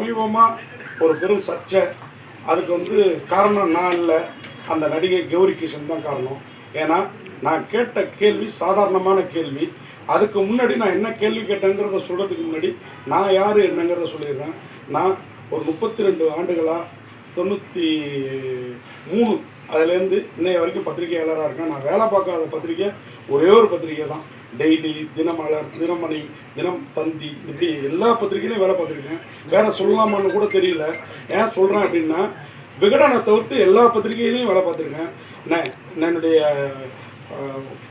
சமீபமாக ஒரு பெரும் சர்ச்சை. அதுக்கு வந்து காரணம் நான் இல்லை. அந்த நடிகை கௌரி கிஷன் தான் காரணம். ஏன்னா நான் கேட்ட கேள்வி சாதாரணமான கேள்வி. அதுக்கு முன்னாடி நான் என்ன கேள்வி கேட்டேங்கிறத சொல்கிறதுக்கு முன்னாடி நான் யார் என்னங்கிறத சொல்லிடுறேன். நான் ஒரு முப்பத்தி ரெண்டு ஆண்டுகளாக தொண்ணூற்றி மூணு அதுலேருந்து இன்னைய வரைக்கும் பத்திரிகையாளராக இருக்கேன். நான் வேலை பார்க்காத பத்திரிக்கை ஒரே ஒரு பத்திரிக்கை தான். டெய்லி தினமலர் தினமணி தினம் தந்தி இப்படி எல்லா பத்திரிகையிலையும் வேலை பார்த்துருக்கேன். வேற சொல்லலாமான்னு கூட தெரியல. ஏன் சொல்கிறேன் அப்படின்னா விகடனை தவிர்த்து எல்லா பத்திரிகையிலையும் வேலை பார்த்துருக்கேன். நான் என்னுடைய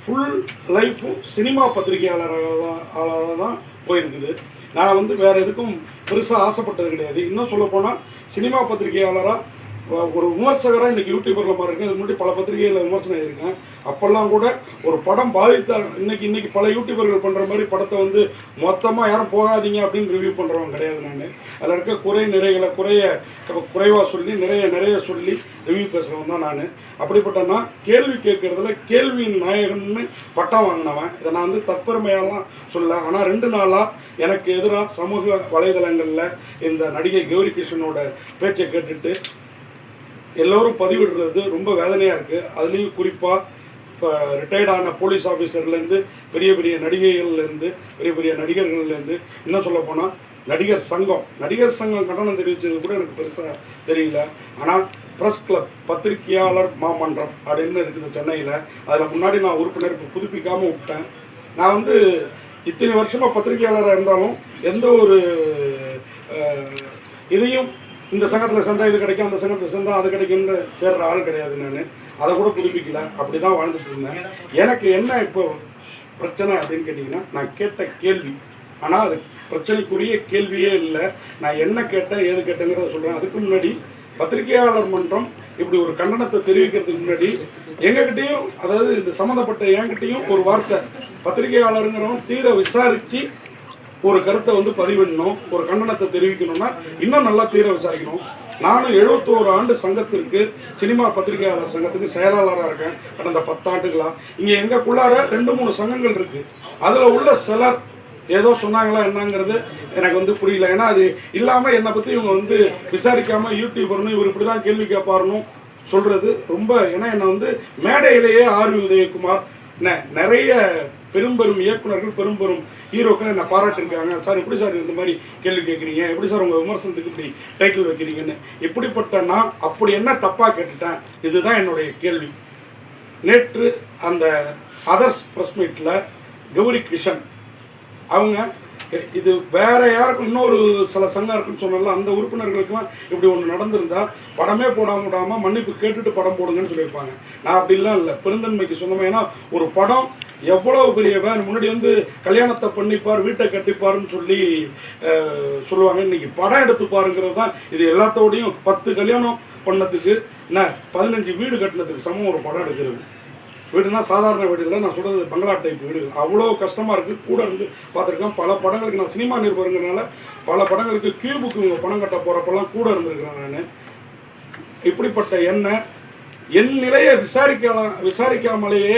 ஃபுல் லைஃப்பும் சினிமா பத்திரிகையாளராக தான் போயிருக்குது. நான் வந்து வேறு எதுக்கும் பெருசாக ஆசைப்பட்டது கிடையாது. இன்னும் சொல்லப்போனால் சினிமா பத்திரிகையாளராக ஒரு விமர்சகராக இன்றைக்கி யூடியூபரில் மாதிரி இருக்கேன். இது முன்னாடி பல பத்திரிகையில் விமர்சனம் ஆகியிருக்கேன் அப்போல்லாம் கூட ஒரு படம் பாதித்தா இன்னைக்கு இன்றைக்கி பல யூடியூபர்கள் பண்ணுற மாதிரி படத்தை வந்து மொத்தமாக யாரும் போகாதீங்க அப்படின்னு ரிவ்யூ பண்ணுறவங்க கிடையாது நான். அதில் இருக்க குறை நிறைகளை குறைய குறைவாக சொல்லி நிறைய நிறைய சொல்லி ரிவ்யூ பேசுகிறவன் தான் நான். அப்படிப்பட்ட நான் கேள்வி கேட்குறதுல கேள்வியின் நாயகன்னு பட்டம் வாங்கினவன். இதை நான் வந்து தற்பெருமையெல்லாம் சொல்ல ஆனால் ரெண்டு நாளாக எனக்கு எதிராக சமூக வலைதளங்களில் இந்த நடிகை கௌரி கிருஷ்ணனோட பேச்சை கேட்டுட்டு எல்லோரும் பதிவிடுறது ரொம்ப வேதனையாக இருக்குது அதுலேயும் குறிப்பாக இப்போ ரிட்டையர்டான போலீஸ் ஆஃபீஸர்லேருந்து பெரிய பெரிய நடிகைகள்லேருந்து பெரிய பெரிய நடிகர்கள்லேருந்து என்ன சொல்ல போனால் நடிகர் சங்கம். நடிகர் சங்கம் கண்டனம் தெரிவித்தது கூட எனக்கு பெருசாக தெரியல. ஆனால் ப்ரெஸ் கிளப் பத்திரிகையாளர் மாமன்றம் அப்படின்னு இருக்குது சென்னையில். அதில் முன்னாடி நான் உறுப்பினர் இப்போ புதுப்பிக்காமல் விட்டேன். நான் வந்து இத்தனை வருஷமாக பத்திரிகையாளராக இருந்தாலும் எந்த ஒரு இதையும் இந்த சங்கத்தில் சேர்ந்தால் இது கிடைக்கும் அந்த சங்கத்தில் சேர்ந்தால் அது கிடைக்கும்னு சேர்ற ஆள் கிடையாது நான். அதை கூட புதுப்பிக்கல. அப்படி தான் வாழ்ந்துட்டு இருந்தேன். எனக்கு என்ன இப்போ பிரச்சனை அப்படின்னு கேட்டிங்கன்னா நான் கேட்ட கேள்வி. ஆனால் அது பிரச்சனைக்குரிய கேள்வியே இல்லை. நான் என்ன கேட்டேன் ஏது கேட்டேங்கிறத சொல்கிறேன் அதுக்கு முன்னாடி பத்திரிகையாளர் மன்றம் இப்படி ஒரு கண்டனத்தை தெரிவிக்கிறதுக்கு முன்னாடி எங்ககிட்டையும் அதாவது இந்த சம்மந்தப்பட்ட என்கிட்டையும் ஒரு வார்த்தை. பத்திரிகையாளருங்கிறவன் தீர விசாரித்து ஒரு கருத்தை வந்து பதிவிடணும் ஒரு கண்டனத்தை தெரிவிக்கணும்னா இன்னும் நல்லா தீர விசாரிக்கணும். நானும் எழுபத்தோரு ஆண்டு சங்கத்திற்கு சினிமா பத்திரிகையாளர் சங்கத்துக்கு செயலாளராக இருக்கேன். கடந்த பத்தாண்டுகளாக இங்கே எங்களுக்குள்ளார ரெண்டு மூணு சங்கங்கள் இருக்குது அதில் உள்ள சிலர் ஏதோ சொன்னாங்களா என்னங்கிறது எனக்கு வந்து புரியல. ஏன்னா அது இல்லாமல் என்னை பற்றி இவங்க வந்து விசாரிக்காமல் யூடியூபர்னு இவர் இப்படி தான் கேள்வி கேட்பாருன்னு சொல்கிறது ரொம்ப ஏன்னா என்னை வந்து மேடையிலேயே ஆர். உதயகுமார் நெ- நிறைய பெரும் பெரும் இயக்குனர்கள் பெரும் பெரும் ஹீரோக்கள் நான் பாராட்டிருக்காங்க சார் எப்படி சார் இந்த மாதிரி கேள்வி கேட்குறீங்க? எப்படி சார் உங்கள் விமர்சனத்துக்கு இப்படி டைட்டில் வைக்கிறீங்கன்னு? இப்படிப்பட்ட நான் அப்படி என்ன தப்பாக கேட்டுட்டேன்? இதுதான் என்னுடைய கேள்வி. நேற்று அந்த அதர்ஸ் ப்ரெஸ் மீட்டில் கௌரி கிஷன் அவங்க இது வேற யாருக்கும் இன்னொரு சில சங்கம் இருக்குன்னு சொன்னால அந்த உறுப்பினர்களுக்கெல்லாம் இப்படி ஒன்று நடந்திருந்தா படமே போடாம விடாமல் மன்னிப்பு கேட்டுட்டு படம் போடுங்கன்னு சொல்லியிருப்பாங்க. நான் அப்படிலாம் இல்லை. பெருந்தன்மைக்கு சொன்னோம். ஏன்னா ஒரு படம் எவ்வளவு பெரியவன்? முன்னாடி வந்து கல்யாணத்தை பண்ணிப்பார் வீட்டை கட்டிப்பாருன்னு சொல்லி சொல்லுவாங்க. இன்னைக்கு படம் எடுத்து பாருங்கிறது தான் இது எல்லாத்தோடையும் பத்து கல்யாணம் பண்ணதுக்கு என்ன பதினஞ்சு வீடு கட்டினதுக்கு சமம் ஒரு படம் எடுக்கிறது. வீடுனா சாதாரண வீடு இல்லை நான் சொல்கிறது பங்களா டைப் வீடு. அவ்வளோ கஷ்டமாக இருக்குது கூட இருந்து பார்த்துருக்கேன் பல படங்களுக்கு நான் சினிமா நிருபருங்கிறனால பல படங்களுக்கு கியூபுக்கு பணம் கட்ட போகிறப்பெல்லாம் கூட இருந்திருக்கிறேன் நான். இப்படிப்பட்ட எண்ணெய் என் நிலையை விசாரிக்கலாம் விசாரிக்காமலேயே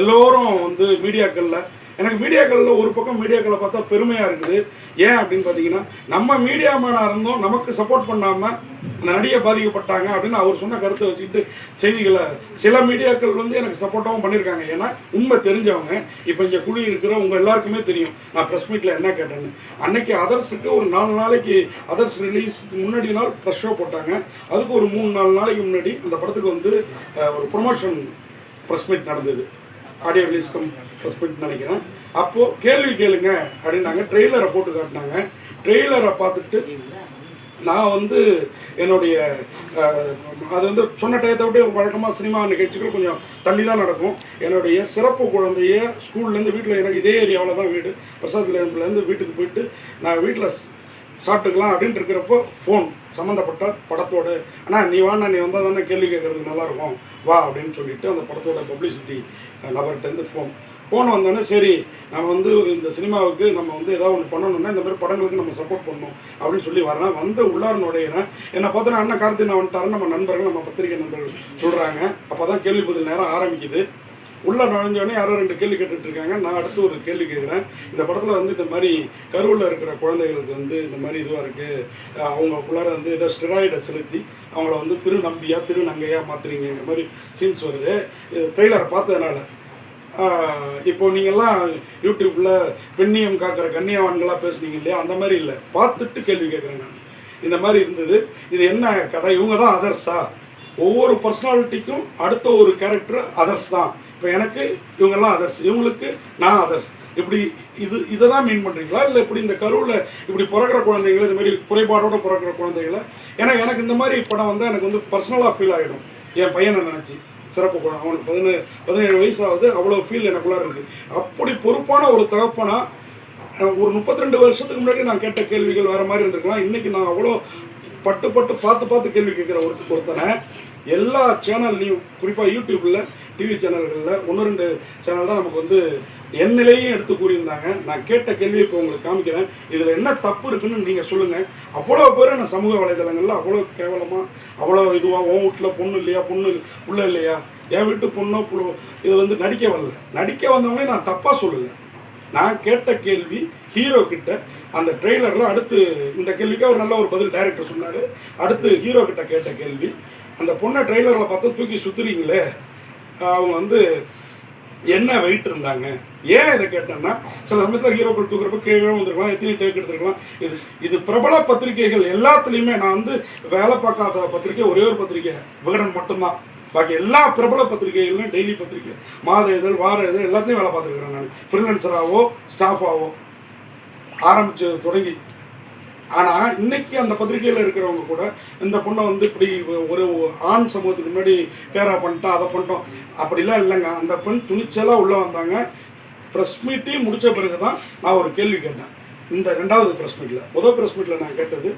எல்லோரும் வந்து மீடியாக்களில் எனக்கு மீடியாக்களில் ஒரு பக்கம் மீடியாக்களை பார்த்தா பெருமையாக இருக்குது. ஏன் அப்படின்னு பார்த்தீங்கன்னா நம்ம மீடியா மேனாக இருந்தோம் நமக்கு சப்போர்ட் பண்ணாமல் அந்த நடிகை பாதிக்கப்பட்டாங்க அப்படின்னு அவர் சொன்ன கருத்தை வச்சுக்கிட்டு செய்திகளை சில மீடியாக்கள் வந்து எனக்கு சப்போர்ட்டாகவும் பண்ணியிருக்காங்க. ஏன்னா உண்மை தெரிஞ்சவங்க இப்போ இங்கே குழி இருக்கிற உங்கள் எல்லாருக்குமே தெரியும் நான் ப்ரெஸ் மீட்டில் என்ன கேட்டேன்னு. அன்னைக்கு அதர்ஸுக்கு ஒரு நாலு நாளைக்கு அதர்ஸ் ரிலீஸ்க்கு முன்னாடி நாள் ப்ரெஸ் ஷோ போட்டாங்க. அதுக்கு ஒரு மூணு நாலு நாளைக்கு முன்னாடி அந்த படத்துக்கு வந்து ஒரு ப்ரொமோஷன் ப்ரெஸ் மீட் நடந்தது. ஆடியோ ரிலீஸ் கம் நினைக்கிறேன் அப்போது கேள்வி கேளுங்க அப்படின்னாங்க. ட்ரெய்லரை போட்டு காட்டினாங்க. ட்ரெய்லரை பார்த்துட்டு நான் வந்து என்னுடைய அது வந்து சொன்ன டயத்தை விட்டு வழக்கமாக சினிமா நிகழ்ச்சிகள் கொஞ்சம் தள்ளி தான் நடக்கும். என்னுடைய சிறப்பு குழந்தைய ஸ்கூல்லேருந்து வீட்டில் எனக்கு இதே ஏரியாவில் தான் வீடு. பிரசாத்லேருந்து வீட்டுக்கு போயிட்டு நான் வீட்டில் சாப்பிட்டுக்கலாம் அப்படின்ட்டு இருக்கிறப்போ ஃபோன் சம்மந்தப்பட்ட படத்தோடு ஆனால் நீ வாண்ணா நீ வந்தால் தானே கேள்வி கேட்குறதுக்கு நல்லாயிருக்கும் வா அப்படின்னு சொல்லிட்டு அந்த படத்தோட பப்ளிசிட்டி நபர்கிட்டேருந்து ஃபோன் ஃபோன் வந்தோடனே சரி நம்ம வந்து இந்த சினிமாவுக்கு நம்ம வந்து ஏதாவது ஒன்று பண்ணணும்னா இந்த மாதிரி படங்களுக்கு நம்ம சப்போர்ட் பண்ணணும் அப்படின்னு சொல்லி வரேன். வந்து உள்ளாரனுடைய நுழையிறேன் என்னை பார்த்தோன்னா அண்ணன் கார்த்திக் நான் வந்துட்டாரன்னு நம்ம நண்பர்கள் நம்ம பத்திரிகை நண்பர்கள் சொல்கிறாங்க அப்போ தான் கேள்வி பதில் நேரம் ஆரம்பிக்குது. உள்ள நுழைஞ்சோடனே யாரோ ரெண்டு கேள்வி கேட்டுட்டு இருக்காங்க நான் அடுத்து ஒரு கேள்வி கேட்குறேன். இந்த படத்தில் வந்து இந்த மாதிரி கருவில் இருக்கிற குழந்தைகளுக்கு வந்து இந்த மாதிரி இதுவாக இருக்குது அவங்களுக்குள்ளார வந்து ஏதோ ஸ்டெராய்டை செலுத்தி அவங்கள வந்து திருநம்பியா திருநங்கையா மாற்றுறீங்கிற மாதிரி சீன்ஸ் வருது. ட்ரெய்லரை பார்த்ததுனால. இப்போ நீங்கள்லாம் யூடியூப்பில் பெண்ணியம் காக்கிற கண்ணியவான்களாக பேசுனீங்க இல்லையா? அந்த மாதிரி இல்லை. பார்த்துட்டு கேள்வி கேட்குறேன் நான். இந்த மாதிரி இருந்தது. இது என்ன கதை? இவங்க தான் அதர்ஸா ஒவ்வொரு பர்சனாலிட்டிக்கும் அடுத்த ஒரு கேரக்டர் அதர்ஸ் தான். இப்போ எனக்கு இவங்கெல்லாம் அதர்ஸ் இவங்களுக்கு நான் அதர்ஸ் இப்படி இது இதை தான் மீன் பண்ணுறீங்களா இல்லை இப்படி இந்த கருவில் இப்படி பிறக்கிற குழந்தைங்கள இந்த மாதிரி குறைபாடோடு பிறக்கிற குழந்தைங்கள? ஏன்னா எனக்கு இந்த மாதிரி படம் வந்தால் எனக்கு வந்து பர்சனலாக ஃபீல் ஆகிடும் என் பையனை நினச்சி. சிறப்பு குழந்தை அவனுக்கு பதினேழு பதினேழு வயசாவது அவ்வளோ ஃபீல் எனக்குள்ளார இருக்குது அப்படி பொறுப்பான ஒரு தகப்பனாக ஒரு முப்பத்தி ரெண்டு வருஷத்துக்கு முன்னாடி நான் கேட்ட கேள்விகள் வேறு மாதிரி இருந்திருக்கலாம். இன்றைக்கி நான் அவ்வளோ பட்டு பட்டு பார்த்து பார்த்து கேள்வி கேட்குற ஒரு ஒருத்தனை எல்லா சேனல்லையும் குறிப்பாக யூடியூப்பில் டிவி சேனல்களில் ஒன்று ரெண்டு சேனல் தான் நமக்கு வந்து என் நிலையும் எடுத்து கூறியிருந்தாங்க. நான் கேட்ட கேள்வியை இப்போ உங்களுக்கு காமிக்கிறேன். இதில் என்ன தப்பு இருக்குன்னு நீங்கள் சொல்லுங்கள் அவ்வளோ பேர் நான் சமூக வலைதளங்களில் அவ்வளோ கேவலமாக அவ்வளோ இதுவாக உன் வீட்டில் பொண்ணு இல்லையா? பொண்ணு உள்ள இல்லையா? என் வீட்டு பொண்ணோ புள்ள? இது வந்து நடிக்க வரல. நடிக்க வந்தவங்களே நான் தப்பாக சொல்லலை. நான் கேட்ட கேள்வி ஹீரோ கிட்ட அந்த ட்ரெய்லரில் அடுத்து இந்த கேள்விக்கு அவர் நல்ல ஒரு பதில் டைரக்டர் சொன்னார். அடுத்து ஹீரோ கிட்ட கேட்ட கேள்வி அந்த பொண்ணை ட்ரெய்லரில் பார்த்து தூக்கி சுற்றுறீங்களே அவங்க வந்து என்ன வெயிட் இருந்தாங்க? ஏன் இதை கேட்டேன்னா சில சமயத்தில் ஹீரோக்கள் தூக்குறப்ப கீழே வந்துருக்கலாம் எத்தனை டேக் எடுத்துருக்கலாம். இது இது பிரபல பத்திரிகைகள் எல்லாத்துலேயுமே நான் வந்து வேலை பார்க்காத பத்திரிகை ஒரே ஒரு பத்திரிகை விகடன் மட்டும்தான். பாக்கி எல்லா பிரபல பத்திரிகைகள்லையும் டெய்லி பத்திரிகை. மாத இதழ் வார இதழ் எல்லாத்தையும் வேலை பார்த்துருக்குறேன் நான். ஃப்ரீலன்சராகவோ ஸ்டாஃபாகவோ ஆரம்பிச்சு தொடங்கி ஆனால் இன்னைக்கு அந்த பத்திரிகையில் இருக்கிறவங்க கூட இந்த பொண்ணை வந்து இப்படி ஒரு ஆண் சமூகத்துக்கு முன்னாடி கேரா பண்ணிட்டோம் அதை பண்ணிட்டோம். அப்படிலாம் இல்லைங்க. அந்த பெண் துணிச்சலாக உள்ளே வந்தாங்க. ப்ரெஸ் மீட்டையும் முடித்த பிறகு தான் நான் ஒரு கேள்வி கேட்டேன். இந்த ரெண்டாவது ப்ரெஸ் மீட்டில் முதல் ப்ரெஸ் மீட்டில் நான் கேட்டது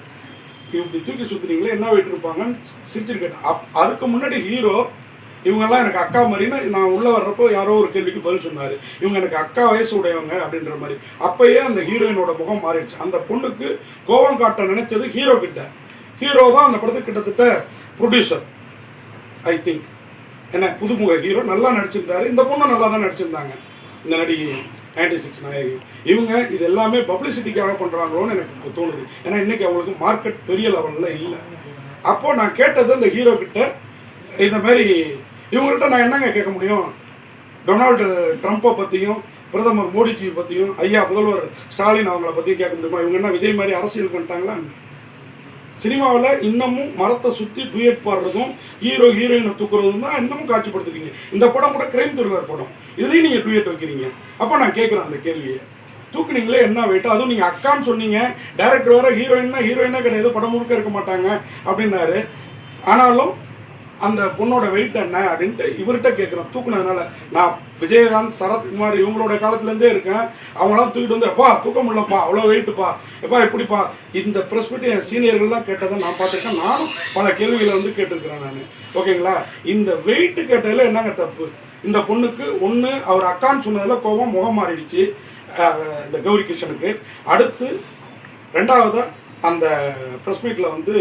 இப்படி தூக்கி சுற்றுறீங்களே என்ன வெயிட் இருப்பாங்கன்னு சிரிச்சுட்டு கேட்டேன். அப் அதுக்கு முன்னாடி ஹீரோ இவங்கெல்லாம் எனக்கு அக்கா மாதிரின்னு நான் உள்ளே வர்றப்போ யாரோ ஒரு கேள்விக்கு பதில் சொன்னார். இவங்க எனக்கு அக்கா வயசு உடையவங்க அப்படின்ற மாதிரி. அப்பயே அந்த ஹீரோயினோட முகம் மாறிடுச்சு. அந்த பொண்ணுக்கு கோவம் காட்ட நினைச்சது ஹீரோ கிட்ட. ஹீரோ தான் அந்த படத்துக்கு கிட்டத்தட்ட ப்ரொடியூசர் ஐ திங்க் என்ன புதுமுக ஹீரோ நல்லா நடிச்சிருந்தாரு. இந்த பொண்ணு நல்லா தான் நடிச்சிருந்தாங்க. இந்த நடிகை நைன்டி சிக்ஸ் நாயகி. இவங்க இது எல்லாமே பப்ளிசிட்டிக்காக பண்ணுறாங்களோன்னு எனக்கு தோணுது. ஏன்னா இன்னைக்கு அவங்களுக்கு மார்க்கெட் பெரிய லெவலில் இல்லை. அப்போது நான் கேட்டது அந்த ஹீரோ கிட்ட இந்த மாதிரி இவங்கள்ட்ட நான் என்னங்க கேட்க முடியும்? டொனால்டு ட்ரம்ப்பை பற்றியும் பிரதமர் மோடிஜி பற்றியும் ஐயா முதல்வர் ஸ்டாலின் அவங்கள பற்றியும் கேட்க முடியுமா? இவங்க என்ன விஜய் மாதிரி அரசியல் பண்ணிட்டாங்களா சினிமாவில் இன்னமும் மரத்தை சுற்றி டூயட் பாடுறதும் ஹீரோ ஹீரோயினை தூக்குறதும் தான் இன்னமும் காட்சிப்படுத்துறீங்க இந்த படம் கூட கிரைம் த்ரில்லர் படம். இதுலேயும் நீங்கள் டூயட் வைக்கிறீங்க. அப்போ நான் கேட்குறேன் அந்த கேள்வியை. தூக்குனீங்களே என்ன வெயிட்டோ அதுவும் நீங்கள் அக்கான்னு சொன்னீங்க. டேரக்டர் வேறு ஹீரோயின்னா ஹீரோயினா கிடையாது. படம் முழுக்க இருக்க மாட்டாங்க. அப்படின்னாரு. ஆனாலும் அந்த பொண்ணோட வெயிட் என்ன அப்படின்ட்டு இவர்கிட்ட கேட்குறோம். தூக்குனதுனால நான் விஜயகாந்த் சரத்குமார் இவங்களோட காலத்துலேருந்தே இருக்கேன். அவங்களாம் தூக்கிட்டு வந்து எப்பா தூக்க முடியலப்பா அவ்வளோ வெயிட்டுப்பா எப்பா எப்படிப்பா? இந்த ப்ரெஸ் மீட் என் சீனியர்கள்லாம் கேட்டதை நான் பார்த்துருக்கேன். நானும் பல கேள்விகளை வந்து கேட்டிருக்கிறேன் நான். ஓகேங்களா? இந்த வெயிட்டு கேட்டதில் என்னங்க தப்பு? இந்த பொண்ணுக்கு ஒன்று அவர் அக்கான்னு சொன்னதில் கோபம் முகம் மாறிடுச்சு இந்த கௌரி கிருஷ்ணனுக்கு. அடுத்து ரெண்டாவதாக அந்த ப்ரெஸ் மீட்டில் வந்து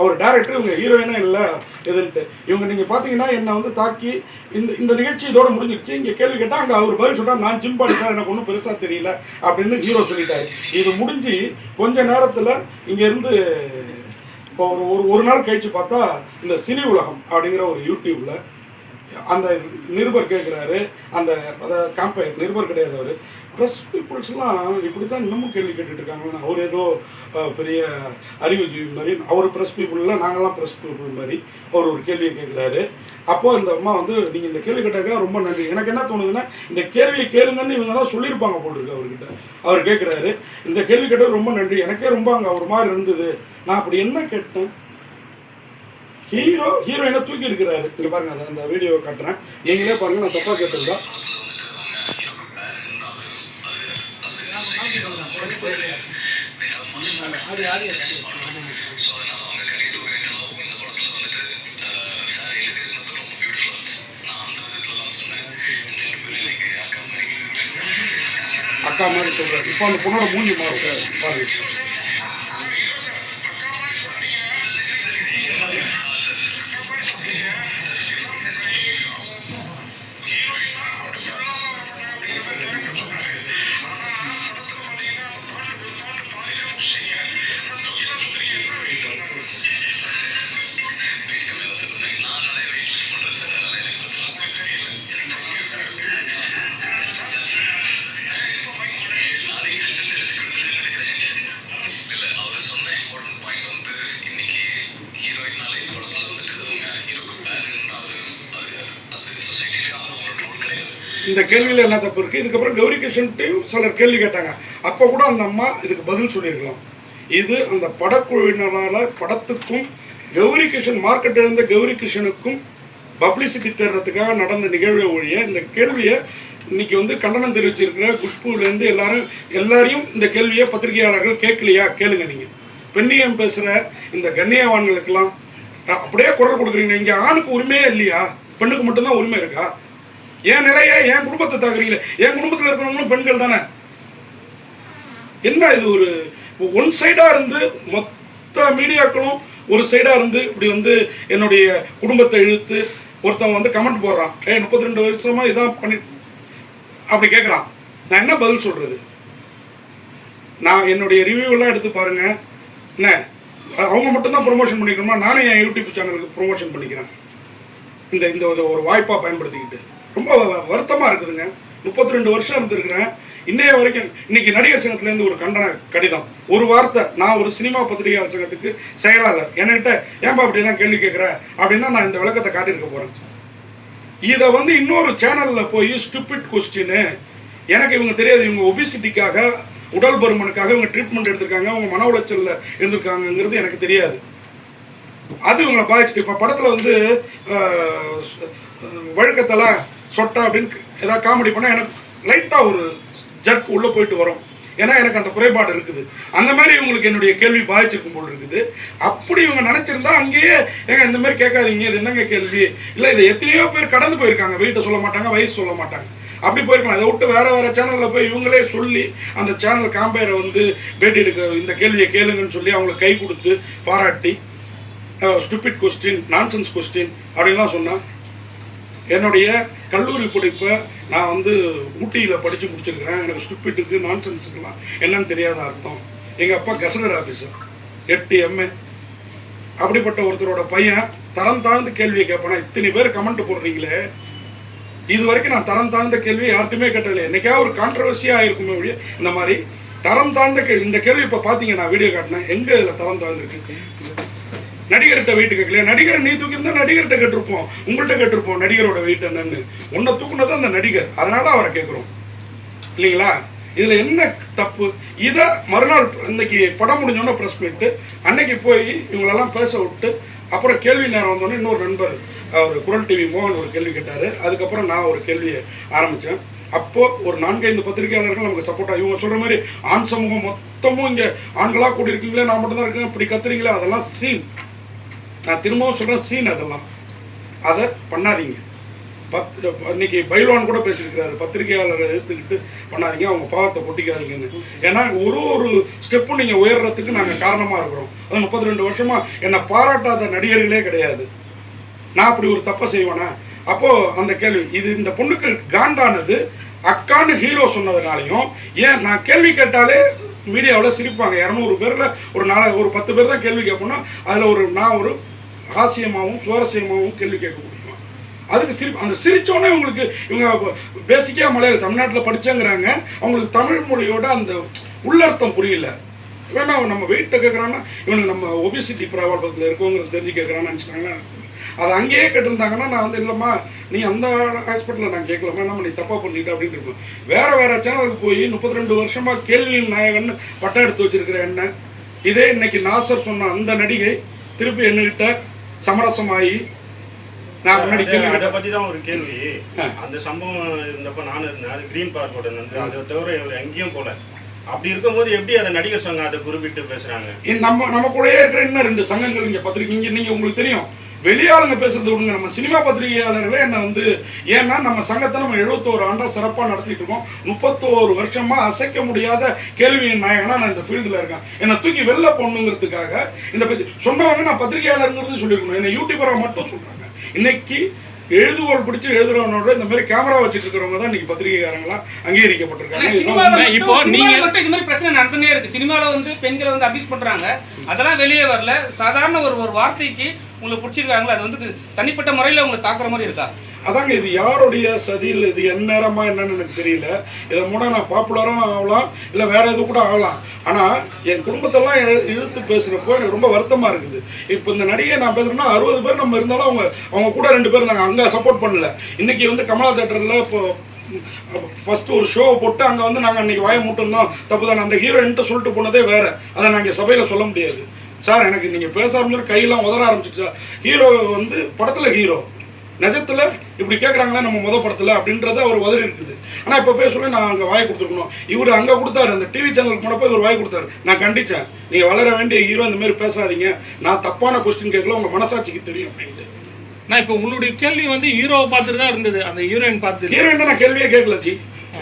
அவர் டேரக்டர் இவங்க ஹீரோயினா இல்லை எதுன்ட்டு. இவங்க நீங்கள் பார்த்தீங்கன்னா என்னை வந்து தாக்கி இந்த இந்த நிகழ்ச்சி இதோட முடிஞ்சிடுச்சு. இங்கே கேள்வி கேட்டால் அங்கே அவர் பதில் சொல்கிறார் நான் ஜிம் பாடி சார் எனக்கு ஒன்றும் பெருசாக தெரியல அப்படின்னு ஹீரோ சொல்லிட்டாரு. இது முடிஞ்சு கொஞ்ச நேரத்தில் இங்கேருந்து இப்போ ஒரு ஒரு ஒரு நாள் கழிச்சு பார்த்தா இந்த சினி உலகம் அப்படிங்கிற ஒரு யூடியூப்பில் அந்த நிருபர் கேட்குறாரு அந்த அதை காம்பயர் நிருபர் கிடையாது அவர். ப்ரெஸ் பீப்புள்ஸ்லாம் இப்படி தான் இன்னமும் கேள்வி கேட்டுட்டு இருக்காங்க அவர் ஏதோ பெரிய அறிவுஜீவி மாதிரி அவர் ப்ரெஸ் பீப்புளில் நாங்களாம் ப்ரெஸ் பீப்புள் மாதிரி அவர் ஒரு கேள்வியை கேட்குறாரு அப்போது இந்த அம்மா வந்து நீங்கள் இந்த கேள்வி கேட்டாக்க ரொம்ப நன்றி. எனக்கு என்ன தோணுதுன்னா இந்த கேள்வியை கேளுங்கன்னு இவங்க தான் சொல்லியிருப்பாங்க போல் இருக்கு அவர்கிட்ட. அவர் கேட்குறாரு இந்த கேள்வி கேட்டது ரொம்ப நன்றி. எனக்கே ரொம்ப அங்கே ஒரு மாதிரி இருந்தது. நான் அப்படி என்ன கேட்டேன்? ஹீரோ ஹீரோயினை தூக்கி இருக்கிறாரு இங்க பாருங்க அந்த- அந்த வீடியோவை காட்டுறேன். நீங்களே பாருங்க நான் தப்பா கேட்டிருந்தா. அது யாரு அக்கா மாதிரி அக்கா மாதிரி சொல்றாரு. இப்போ அந்த பொண்ணோட மூஞ்சி மாறும். பாருங்க. இந்த கேள்வியில் என்ன தப்பு இருக்குது இதுக்கப்புறம் கௌரி கிருஷ்ணன்ட்டையும் சிலர் கேள்வி கேட்டாங்க. அப்போ கூட அந்த அம்மா இதுக்கு பதில் சொல்லியிருக்கலாம். இது அந்த படக்குழுவினரால் படத்துக்கும் கௌரி கிருஷ்ணன் மார்க்கெட் இருந்த கௌரி கிருஷ்ணனுக்கும் பப்ளிசிட்டி தேடுறதுக்காக நடந்த நிகழ்வை ஒழிய இந்த கேள்வியை இன்னைக்கு வந்து கண்டனம் தெரிவிச்சிருக்கிற குஷ்புலேருந்து எல்லாரும் எல்லாரையும் இந்த கேள்வியை பத்திரிகையாளர்கள் கேட்கலையா? கேளுங்க நீங்கள் பெண்ணியம் பேசுகிற இந்த கண்ணியவான்களுக்கெல்லாம் அப்படியே குரல் கொடுக்குறீங்க. இங்கே ஆணுக்கு உரிமையே இல்லையா? பெண்ணுக்கு மட்டும்தான் உரிமை இருக்கா? என் நிலையை என் குடும்பத்தை தாக்குறீங்க? என் குடும்பத்தில் இருக்கிறவங்களும் பெண்கள் தானே? என்ன இது ஒரு ஒன் சைடாக இருந்து மொத்த மீடியாக்களும் ஒரு சைடாக இருந்து இப்படி வந்து என்னுடைய குடும்பத்தை இழுத்து ஒருத்தவன் வந்து கமெண்ட் போடுறான். ஏ முப்பத்தி ரெண்டு வருஷமாக இதான் பண்ணி அப்படி கேட்குறான் நான் என்ன பதில் சொல்கிறது நான் என்னுடைய ரிவ்யூவெல்லாம் எடுத்து பாருங்க. என்ன? அவங்க மட்டும்தான் ப்ரொமோஷன் பண்ணிக்கணுமா? நானே என் யூடியூப் சேனலுக்கு ப்ரொமோஷன் பண்ணிக்கிறேன். இந்த இந்த ஒரு வாய்ப்பாக பயன்படுத்திக்கிட்டு. ரொம்ப வ- இருக்குதுங்க. முப்பத்தி ரெண்டு வருஷம் இருந்திருக்கிறேன். இன்னைய வரைக்கும் இன்னைக்கு நடிகர் சங்கத்துலேருந்து ஒரு கண்டன கடிதம். ஒரு வார்த்தை நான் ஒரு சினிமா பத்திரிகையாளர் சங்கத்துக்கு செயலாளர். என்கிட்ட ஏன்பா அப்படிலாம் கேள்வி கேட்குற? அப்படின்னா நான் இந்த விளக்கத்தை காட்டியிருக்க போகிறேன் இதை வந்து இன்னொரு சேனலில் போய் ஸ்டூபிட் கொஸ்டின் எனக்கு இவங்க தெரியாது. இவங்க ஒபிசிட்டிக்காக உடல் பருமனுக்காக இவங்க ட்ரீட்மெண்ட் எடுத்திருக்காங்க. அவங்க மன உளைச்சலில் இருந்திருக்காங்கங்கிறது எனக்கு தெரியாது. அது இவங்களை பாதிச்சுட்டு இப்போ படத்தில் வந்து வழக்கத்தெல்லாம் சொட்டா அப்படின்னு ஏதாவது காமெடி பண்ணால் எனக்கு லைட்டாக ஒரு ஜர்க் உள்ளே போயிட்டு வரும். ஏன்னா எனக்கு அந்த குறைபாடு இருக்குது. அந்த மாதிரி இவங்களுக்கு என்னுடைய கேள்வி பாதிச்சிருக்கும் போல் இருக்குது. அப்படி இவங்க நினச்சிருந்தா அங்கேயே ஏங்க இந்த மாதிரி கேட்காதீங்க இது என்னங்க கேள்வி? இல்லை இதை எத்தனையோ பேர் கடந்து போயிருக்காங்க. வீட்டை சொல்ல மாட்டாங்க வயசு சொல்ல மாட்டாங்க. அப்படி போயிருக்கலாம். அதை விட்டு வேற வேற சேனலில் போய் இவங்களே சொல்லி அந்த சேனல் காம்பேரை வந்து பேட்டி எடுக்க இந்த கேள்வியை கேளுங்கன்னு சொல்லி அவங்களுக்கு கை கொடுத்து பாராட்டி ஸ்டூபிட் கொஸ்டின் நான்சென்ஸ் கொஸ்டின் அப்படின்லாம் சொன்னான் என்னுடைய கல்லூரி படிப்பை நான் வந்து ஊட்டியில் படித்து முடிச்சிருக்கிறேன். எனக்கு ஸ்டூபிட்டுக்கு நான்சென்ஸுக்கெல்லாம் என்னன்னு தெரியாத அர்த்தம். எங்கள் அப்பா கசடர் ஆஃபீஸர் எட்டு எம்ஏ அப்படிப்பட்ட ஒருத்தரோட பையன் தரம் தாழ்ந்த கேள்வியை கேட்பானா இத்தனை பேர் கமெண்ட் போடுறீங்களே. இது வரைக்கும் நான் தரம் தாழ்ந்த கேள்வி யார்ட்டுமே கேட்டதில்லை. என்னைக்கா ஒரு கான்ட்ரவர்சியாக இருக்குமே ஒழிய இந்த மாதிரி தரம் தாழ்ந்த கேள்வி இந்த கேள்வி இப்போ பார்த்தீங்க நான் வீடியோ காட்டினேன். எங்கே இதில் தரம் தாழ்ந்துருக்கு? நடிகர்கிட்ட வெயிட் கேட்கலையா? நடிகரை நீ தூக்கியிருந்தா நடிகர்கிட்ட கேட்டிருப்போம். உங்கள்கிட்ட கேட்டிருப்போம். நடிகரோட வெயிட் என்னன்னு. உன்னை தூக்குனது அந்த நடிகர். அதனால அவரை கேட்குறோம். இல்லைங்களா? இதில் என்ன தப்பு? இதை மறுநாள் இன்னைக்கு படம் முடிஞ்சோன்னே ப்ரெஸ் மீட்டு அன்னைக்கு போய் இவங்களெல்லாம் பேச விட்டு அப்புறம் கேள்வி நேரம் வந்தோடனே இன்னொரு நண்பர் அவர் குரல் டிவி மோகன் ஒரு கேள்வி கேட்டார். அதுக்கப்புறம் நான் ஒரு கேள்வியை ஆரம்பித்தேன் அப்போது ஒரு நான்கைந்து பத்திரிகையாளர்கள் நமக்கு சப்போர்ட்டாக இவங்க சொல்கிற மாதிரி ஆண் சமூகம் மொத்தமும் இங்கே ஆண்களாக கூடி இருக்கீங்களே நான் மட்டும்தான் இருக்கேன் இப்படி கத்துறீங்களே அதெல்லாம் சீன் நான் திரும்பவும் சொல்கிறேன் சீன் அதெல்லாம். அதை பண்ணாதீங்க. பத் இன்னைக்கு பைலான் கூட பேசியிருக்கிறாரு. பத்திரிகையாளரை எடுத்துக்கிட்டு பண்ணாதீங்க. அவங்க பாவத்தை கொட்டிக்காதீங்கன்னு. ஏன்னா ஒரு ஒரு ஸ்டெப்பும் நீங்கள் உயர்றதுக்கு நாங்கள் காரணமாக இருக்கிறோம். அது முப்பத்தி ரெண்டு வருஷமாக என்னை பாராட்டாத நடிகர்களே கிடையாது. நான் அப்படி ஒரு தப்பை செய்வேனா? அப்போது அந்த கேள்வி இது இந்த பொண்ணுக்கு காண்டானது அக்கான்னு ஹீரோ சொன்னதுனாலையும் ஏன் நான் கேள்வி கேட்டாலே மீடியாவில் சிரிப்பாங்க. இரநூறு பேரில் ஒரு நாலு ஒரு பத்து பேர் தான் கேள்வி கேட்போம்னா அதில் ஒரு நான் ஒரு ஹாசியமாகவும் சுவாரஸ்யமாகவும் கேள்வி கேட்க முடியுமா? அதுக்கு சிரி அந்த சிரித்தோடனே இவங்களுக்கு இவங்க பேசிக்காக மலையாள தமிழ்நாட்டில் படித்தேங்கிறாங்க அவங்களுக்கு தமிழ் மொழியோட அந்த உள்ளர்த்தம் புரியல. வேணா அவன் நம்ம வெயிட்டை கேட்குறான்னா இவனுக்கு நம்ம ஒபிசிட்டி பிரபலத்தில் இருக்கோங்கிறது தெரிஞ்சு கேட்குறான்னு நினச்சிட்டாங்கன்னா அதை அங்கேயே கேட்டிருந்தாங்கன்னா நான் வந்து இல்லைம்மா நீ அந்த ஹாஸ்பிட்டலில் நான் கேட்கலாமா நம்ம நீ தப்பாக பண்ணிட்டு அப்படின்னு இருக்கும். வேறு வேறு சேனலுக்கு போய் முப்பத்தி ரெண்டு வருஷமாக கேள்வி நாயகன் பட்டம் எடுத்து வச்சிருக்கிற என்ன? இதே இன்னைக்கு நாசர் சொன்ன அந்த நடிகை திருப்பி என்கிட்ட சமரசமாகி நான் முன்னாடி அதை. பத்தி தான் ஒரு கேள்வி. அந்த சம்பவம் இருந்தப்ப நானும் இருந்தேன். அது கிரீன் பார்க் வந்து அதை தவிர இவர் எங்கேயும் போல அப்படி இருக்கும்போது எப்படி அதை நடிகர் சங்கம் அதை குறிப்பிட்டு பேசுறாங்க? நம்ம நம்ம கூடயே இருக்கிற இன்னும் ரெண்டு சங்கங்கள் இங்கே பத்திரிக்கை இங்கே உங்களுக்கு தெரியும். வெளியாளுங்க பேசுறது விடுங்க. நம்ம சினிமா பத்திரிகையாளர்களே என்ன வந்து ஏன்னா நம்ம சங்கத்தை நம்ம எழுபத்தோரு ஆண்டா சிறப்பாக நடத்திட்டு இருக்கோம். முப்பத்தோரு வருஷமா அசைக்க முடியாத கேள்வியின் நாயகனா நான் இந்த ஃபீல்டில் இருக்கேன். என்னை தூக்கி வெளில போடணுங்கிறதுக்காக இந்த பத்தி சொன்னவங்க நான் பத்திரிகையாளருங்கிறது சொல்லியிருக்கணும். என்னை யூடியூபராக மட்டும் சொல்கிறாங்க இன்னைக்கு எழுதுகோள் பிடிச்சி எழுதுறவனோட இந்த மாதிரி கேமரா வச்சுட்டு இருக்கிறவங்க தான் இன்னைக்கு பத்திரிகைக்காரங்களா அங்கீகரிக்கப்பட்டிருக்காங்க. இப்போ நீங்க- மட்டும் இது மாதிரி பிரச்சனை நடந்துனே இருக்கு. சினிமாவில் வந்து பெண்களை வந்து அபியூஸ் பண்றாங்க. அதெல்லாம் வெளியே வரல. சாதாரண ஒரு ஒரு வார்த்தைக்கு உங்களை பிடிச்சிருக்காங்களா அது வந்து தனிப்பட்ட முறையில் உங்களை தாக்குற மாதிரி இருக்கா? அதாங்க இது யாருடைய சதியில் இது என் நேரமா என்னன்னு எனக்கு தெரியல. இதை மூட நான் பாப்புலராக ஆகலாம் இல்லை வேற எது கூட ஆகலாம். ஆனால் என் குடும்பத்தெல்லாம் இழுத்து பேசுகிறப்போ எனக்கு ரொம்ப வருத்தமாக இருக்குது. இப்போ இந்த நடிகை நான் பேசுகிறேன்னா அறுபது பேர் நம்ம இருந்தாலும் அவங்க அவங்க கூட ரெண்டு பேர் நாங்கள் அங்கே சப்போர்ட் பண்ணல. இன்னைக்கு வந்து கமலா தேட்டரில் இப்போ ஃபஸ்ட்டு ஒரு ஷோவை போட்டு அங்கே வந்து நாங்கள் அன்னைக்கு வாய மூட்டிருந்தோம். தப்பு தான் அந்த ஹீரோயின்ட்ட சொல்லிட்டு போனதே வேறு. அதை நாங்கள் சபையில் சொல்ல முடியாது. சார் எனக்கு நீங்கள் பேச ஆரம்பிச்சு கையெல்லாம் உதற ஆரம்பிச்சிச்சு சார். ஹீரோ வந்து படத்தில் ஹீரோ. நிஜத்தில் இப்படி கேட்குறாங்களே நம்ம முத படத்தில் அப்படின்றது அவர் உதறி இருக்குது. ஆனால் இப்போ பேச சொல்லி நான் அங்கே வாய் கொடுத்துருக்கணும். இவர் அங்கே கொடுத்தாரு அந்த டிவி சேனலுக்கு போனப்போ இவர் வாய் கொடுத்தாரு. நான் கண்டிச்சேன். நீங்கள் வளர வேண்டிய ஹீரோ இந்த மாதிரி பேசாதீங்க. நான் தப்பான கொஸ்டின் கேட்கல உங்கள் மனசாட்சிக்கு தெரியும் அப்படின்ட்டு. நான் இப்போ உங்களுடைய கேள்வி வந்து ஹீரோவை பார்த்துட்டு தான் இருந்தது. அந்த ஹீரோயின் பார்த்து. ஹீரோயின்ட்ட நான் கேள்வியே கேட்கல ஜி.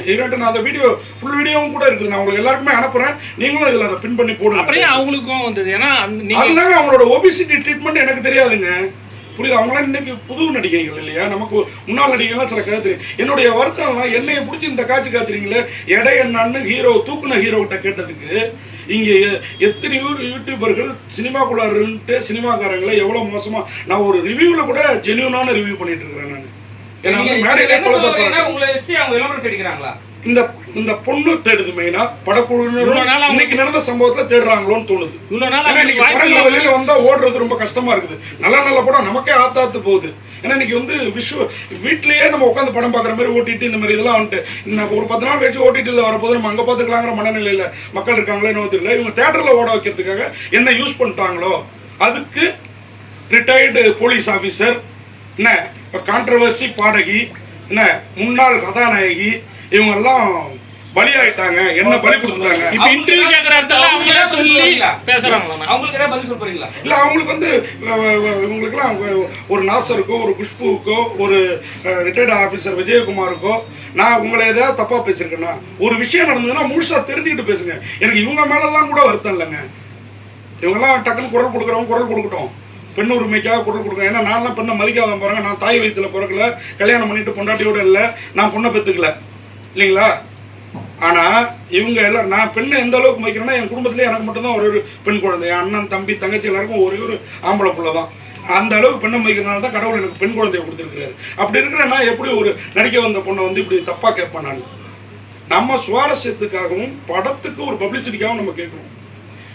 ஹீரோயின்ட்ட நான் அந்த வீடியோ ஃபுல் வீடியோவும் கூட இருக்குது. நான் உங்களுக்கு எல்லாருக்குமே அனுப்புறேன். நீங்களும் இதில் அதை பின் பண்ணி போடுங்க. அப்படியே அவங்களுக்கும் வந்தது. ஏன்னா அதுதாங்க அவங்களோட ஒபிசிட்டி ட்ரீட்மெண்ட் எனக்கு தெரியாதுங்க. புரியுது? அவங்களாம் இன்னைக்கு புது நடிகைகள் இல்லையா? நமக்கு முன்னாள் நடிகைகள்லாம் சில கதை தெரியும். என்னுடைய வருத்தம் என்னைய பிடிச்சி இந்த காட்சி காத்துறீங்களே எடை என்னான்னு ஹீரோ தூக்குன ஹீரோ கிட்ட கேட்டதுக்கு இங்கே எ- எத்தனை யூ- யூடியூபர்கள் சினிமாக்குள்ளாருன்ட்டு சினிமாக்காரங்களை எவ்வளோ மோசமா நான் ஒரு ரிவ்யூவில் கூட ஜென்யூனான ரிவ்யூ பண்ணிட்டு இருக்கிறேன். உங்களை வச்சு அவங்க விளம்பரம் கிடைக்கிறாங்களா இந்த இந்த பொண்ணு தேடுது மெயினா அவங்க- இன்னைக்கு நடந்த சம்பவத்துல தேடுறாங்களோன்னு தோணுது. படங்கள் வெளியில வந்தா ஓடுறது ரொம்ப கஷ்டமா இருக்குது. நல்ல நல்ல படம் நமக்கே ஆத்தாத்து போகுது. ஏன்னா இன்னைக்கு வந்து விஷுவ வீட்லயே நம்ம உட்காந்து படம் பார்க்குற மாதிரி ஓட்டிட்டு இந்த மாதிரி இதெல்லாம் வந்துட்டு நம்ம ஒரு பத்து நாள் கழிச்சு ஓட்டிட்டு வரப்போது நம்ம அங்கே பார்த்துக்கலாங்கிற மனநிலையில மக்கள் இருக்காங்களே என்னவோ தெரியல. இவங்க தேட்டரில் ஓட வைக்கிறதுக்காக என்ன யூஸ் பண்ணிட்டாங்களோ அதுக்கு ரிட்டையர்டு போலீஸ் ஆஃபீஸர் என்ன இப்போ கான்ட்ரவர்சி பாடகி என்ன முன்னாள் கதாநாயகி இவங்கெல்லாம் பலியாயிட்டாங்க. என்ன பலி கொடுத்துட்டாங்க? இப்ப இன்டர்வியூ கேக்குற இடத்துல அவங்க ஏதாவது சொல்லி பேசுறாங்களா அவங்களுக்கு ஏதாவது பதில் சொல்ல போறீங்களா? இல்ல அவங்களுக்கு வந்து அவங்க ஒரு நாசருக்கோ ஒரு குஷ்புவுக்கோ ஒரு ரிட்டையர்டு ஆஃபீஸர் விஜயகுமாருக்கோ நான் உங்களை ஏதாவது தப்பா பேசியிருக்கேன்னா ஒரு விஷயம் நடந்ததுன்னா முழுசா தெரிஞ்சுக்கிட்டு பேசுங்க. எனக்கு இவங்க மேலெல்லாம் கூட வருத்தம் இல்லைங்க. இவங்கெல்லாம் டக்குன்னு குரல் கொடுக்குறவங்க குரல் கொடுக்கட்டும். பெண் உரிமைக்காக குரல் கொடுங்க. ஏன்னா நான்லாம் பெண்ணை மதிக்காத போகிறாங்க நான் தாய் வயித்துல பிறக்கல. கல்யாணம் பண்ணிட்டு பொண்டாட்டியோட இல்லை. நான் பொண்ணை பெற்றுக்கல இல்லைங்களா? ஆனால் இவங்க எல்லாம் நான் பெண்ணை எந்த அளவுக்கு மதிக்கிறேன்னா என் குடும்பத்திலே எனக்கு மட்டும்தான் ஒரு ஒரு பெண் குழந்தை. என் அண்ணன் தம்பி தங்கச்சி எல்லாருக்கும் ஒரே ஒரு ஆம்பளை புள்ள தான் அந்த அளவுக்கு பெண்ணை மதிக்கிறனால தான் கடவுள் எனக்கு பெண் குழந்தைய கொடுத்துருக்காரு அப்படி இருக்கிற நான் எப்படி ஒரு நடிக்க வந்த பொண்ணை வந்து இப்படி தப்பாக கேட்பேன் நான்? நம்ம சுவாரஸ்யத்துக்காகவும் படத்துக்கு ஒரு பப்ளிசிட்டிக்காகவும் நம்ம கேட்குறோம்.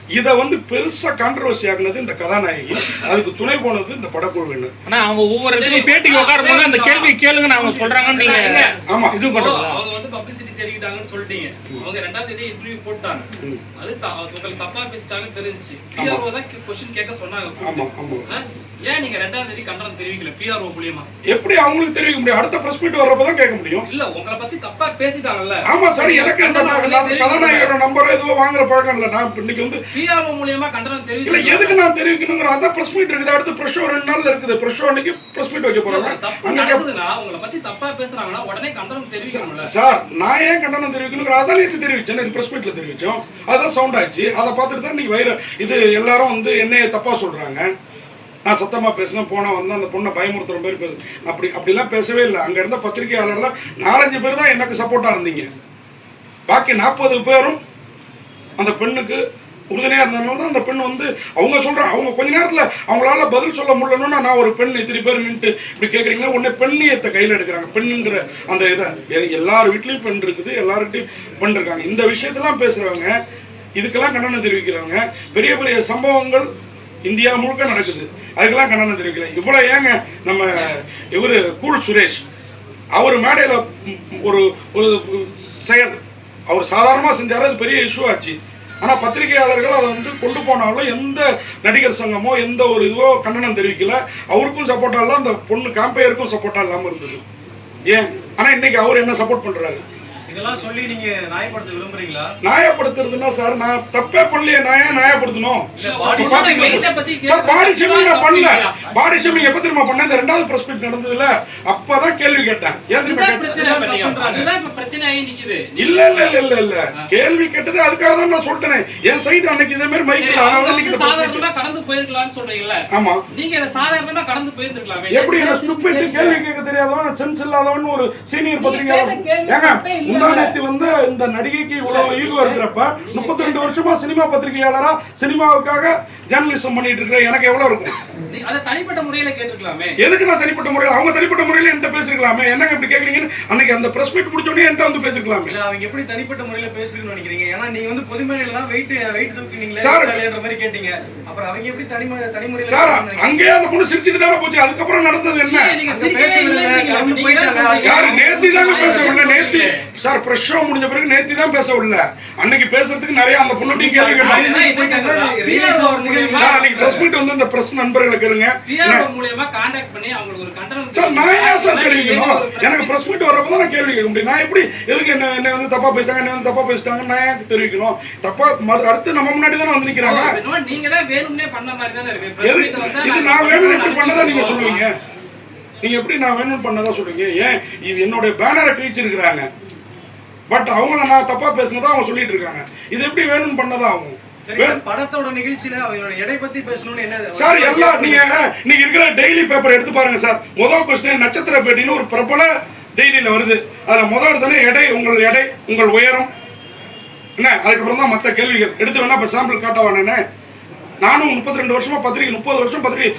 இதை வந்து பெருசா கான்ட்ரவர்சி ஆகுனது இந்த கதாநாயகி. அதுக்கு துணை போனது இந்த படக்குழுவினர். ஆனா அவங்க ஒவ்வொரு இடத்துலயும் பேட்டிக்கு உட்காரும் போது அந்த கேள்வி கேளுங்கன்னு அவங்க சொல்றாங்கன்னு நீங்க ஆமா. இது பண்றீங்களா அவங்க வந்து பப்ளிசிட்டி தெரிவிட்டாங்கன்னு சொல்லிட்டீங்க. அவங்க ரெண்டாவது தேதி இன்டர்வியூ போட்டாங்க. அது த- உங்களுக்கு தப்பா பேசிட்டாங்கன்னு தெரிஞ்சிச்சு. தான் கொஸ்டின் கேட்க சொன்னாங்க. ஆமா ஆமா? ஏன் நீங்க ரெண்டாவது தேதி கண்டனம் தெரிவிக்கல? பிஆர்ஓ மூலியமா? எப்படி அவங்களுக்கு தெரிவிக்க முடியும்? அடுத்த பிரஸ் மீட் வர்றப்ப தான் கேட்க முடியும். இல்ல உங்களை பத்தி தப்பா பேசிட்டாங்கல்ல. ஆமா சார் எனக்கு அந்த அந்த கதாநாயகரோட நம்பர் எதுவும் வாங்குற பழக்கம் இல்லை. நான் இன்னைக்கு வந்து பிஆர்ஓ மூலியமா கண்டனம் இல்ல தெரிவிச்சு எதுக்கு நான் தெரிவிக்கணுங்கிற அதான் பிரஸ் மீட் இருக்குது. அடுத்து பிரஸ் ஷோ ரெண்டு நாள்ல இருக்குது. பிரஸ் ஷோ அன்னைக்கு பிரஸ் மீட் வைக்க போறாங்க. அங்க நடக்குதுன்னா உங்களை பத்தி தப்பா பேசுறாங்கன்னா உடனே கண்டனம் தெரிவிக்கணும்ல. சார் நான் ஏன் கண்டனம் தெரிவிக்கணுங்கிற அதான் நேற்று தெரிவிச்சேன். இது பிரஸ் மீட்ல தெரிவிச்சோம். அதான் சவுண்ட் ஆச்சு. அதை பார்த்துட்டு தான் நீங்க வைர இது எல்லாரும் வந்து என்னைய தப்பா சொல்றாங்க. நான் சத்தமாக பேசினேன் போனால் வந்து அந்த பொண்ணை பயமுறுத்துற மாதிரி பேச அப்படி அப்படிலாம் பேசவே இல்லை. அங்கே இருந்த பத்திரிகையாளர்லாம் நாலஞ்சு பேர் தான் எனக்கு சப்போர்ட்டாக இருந்தீங்க. பாக்கி நாற்பது பேரும் அந்த பெண்ணுக்கு உறுதுணையாக இருந்ததுனால தான் அந்த பெண் வந்து அவங்க சொல்கிற அவங்க கொஞ்ச நேரத்தில் அவங்களால பதில் சொல்ல முடியலன்னா நான் ஒரு பெண் இத்தனை பேர் நின்று இப்படி கேட்குறீங்களா உடனே பெண்ணியத்தை கையில் எடுக்கிறாங்க. பெண்ணுங்கிற அந்த இதை எ- எல்லார் வீட்லேயும் பெண் இருக்குது எல்லார்கிட்டையும் பெண் இருக்காங்க. இந்த விஷயத்தெல்லாம் பேசுகிறவங்க இதுக்கெல்லாம் கண்டனம் தெரிவிக்கிறவங்க பெரிய பெரிய சம்பவங்கள் இந்தியா முழுக்க நடக்குது. அதுக்கெல்லாம் கண்டனம் தெரிவிக்கல இவ்வளோ ஏங்க நம்ம இவர் கூல் சுரேஷ். அவர் மேடையில் ஒரு ஒரு செயல். அவர் சாதாரணமாக செஞ்சார் அது பெரிய இஷ்யூ ஆச்சு. ஆனால் பத்திரிகையாளர்கள் அதை வந்து கொண்டு போனாலும் எந்த நடிகர் சங்கமோ எந்த ஒரு இதுவோ கண்டனம் தெரிவிக்கல. அவருக்கும் சப்போர்ட்டாக இல்லை அந்த பொண்ணு காம்பையருக்கும் சப்போர்ட்டாக இல்லாமல் இருந்தது. ஏன்? ஆனால் இன்னைக்கு அவர் என்ன சப்போர்ட் பண்ணுறாரு இதெல்லாம் சொல்லி நீங்க நியாயப்படுத்த விரும்புறீங்களா? நியாயப்படுத்துறதுன்னா சார் நான் தப்பே பண்ணலையே நான் ஏன் நியாயப்படுத்தணும்? சார் பாடி ஷேமிங் நான் பண்ணல. பாடி ஷேமிங் எப்ப தெரியுமா பண்ணேன்? இந்த ரெண்டாவது பிரஸ் மீட் நடந்ததுல. அப்பதான் கேள்வி கேட்டேன். இல்ல இல்ல இல்ல இல்ல இல்ல. கேள்வி கேட்டது அதுக்காக தான் நான் சொல்லிட்டேனே. என் சைடு அன்னைக்கு இதே மாதிரி அவங்க அதனால இந்த. சாதாரணமா கடந்து போயிருக்கலாம்னு சொல்றீங்கல்ல? ஆமா. நீங்க சாதாரணமா கடந்து போயிருந்திருக்கலாமே. எப்படி என்ன ஸ்டூபிட் கேள்வி கேட்க தெரியாதவன் சென்ஸ் இல்லாதவன் ஒரு சீனியர் பத்திரிகையாளர். ஏங்க முந்தானேத்தி வந்து இந்த நடிகைக்கு இவ்வளவு ஈகோ இருக்கிறப்ப முப்பத்தி ரெண்டு வருஷமா சினிமா பத்திரிகையாளரா சினிமாவுக்காக ஜேர்னலிசம் பண்ணிட்டு இருக்கிற எனக்கு எவ்வளவு இருக்கும்? அதை தனிப்பட்ட முறையில கேட்டிருக்கலாமே. எதுக்கு நான் தனிப்பட்ட முறையில்? அவங்க தனிப்பட்ட முறையில் என்கிட்ட பேசிருக்கலாமே என்னங்க இப்படி கேட்குறீங்கன்னு அன்னைக்கு அந்த பிரஸ் மீட் முடிச்சோடனே என்கிட்ட வந்து பேசிருக்கலாமே இல்ல அவங்க எப்படி தனிப்பட்ட முறையில பேசுறீங்கன்னு நினைக்கிறீங்க? ஏன்னா நீங்க வந்து பொதுமேடையில தான் வெயிட் வெயிட் தூக்கினீங்களே சார். மாதிரி கேட்டீங்க. அப்புறம் அவங்க எப்படி தனிமுறை தனிமுறையில சார்? அங்கேயே அந்த பொண்ணு சிரிச்சுட்டு தானே போச்சு. அதுக்கப்புறம் நடந்தது என்ன? நீங்க தான். யாரு? நேத்தி தாங்க பேச விடல நேத்தி. சார் பிரஷ் ஷோ முடிஞ்ச பிறகு நேத்தி தான் பேச விடல அன்னைக்கு பேசுறதுக்கு நிறைய அந்த பொண்ணுட்டையும் கேள்வி சார் அன்னைக்கு பிரஸ் மீட் வந்து அந்த பிரஸ் நண்பர்களை கேளுங்க. PRO மூலியமா காண்டாக்ட் பண்ணி அவங்களுக்கு ஒரு கண்டனம் சார் நான் ஏன் சார் தெரிவிக்கணும். எனக்கு பிரஸ் மீட் வர்றப்ப தான் நான் கேள்வி கேட்க முடியும். நான் எப்படி எதுக்கு என்ன என்ன வந்து தப்பா பேசிட்டாங்க என்ன வந்து தப்பா பேசிட்டாங்க நான் ஏன் தெரிவிக்கணும்? தப்பா அடுத்து நம்ம முன்னாடி தானே வந்து நிக்கிறாங்க. நீங்க தான் வேணும்னே பண்ண மாதிரி தானே இருக்கு. Press எது meet வந்தா இது நான் வேணும் இப்படி பண்ண பண்ணதா நீங்க. சொல்லுவீங்க? நீங்க எப்படி நான் வேணும் பண்ணதா சொல்லுவீங்க? ஏன்? இது என்னுடைய பேனரை கிழிச்சிருக்கிறாங்க. பட் அவங்கள நான் தப்பா பேசினதா அவங்க சொல்லிட்டு இருக்காங்க. இது எப்படி வேணும்னு பண்ணதா ஆகும்? படத்தோட நிகழ்ச்சியில அவங்களோட எடை பத்தி பேசணும்னு என்ன சார் எல்லாம் நீங்க நீங்க இருக்கிற டெய்லி பேப்பர் எடுத்து பாருங்க சார் முதல் கொஸ்டின் நட்சத்திர பேட்டின்னு ஒரு பிரபல டெய்லியில வருது. அதுல முதல் எடுத்தோடனே எடை உங்கள் எடை உங்கள் உயரம். என்ன? அதுக்கப்புறம் தான் மற்ற கேள்விகள். எடுத்து வேணா இப்போ சாம்பிள் காட்டவானே நானும் முப்பத்தி ரெண்டு வருஷமா பத்திரிகை முப்பது வருஷம் பத்திரிகை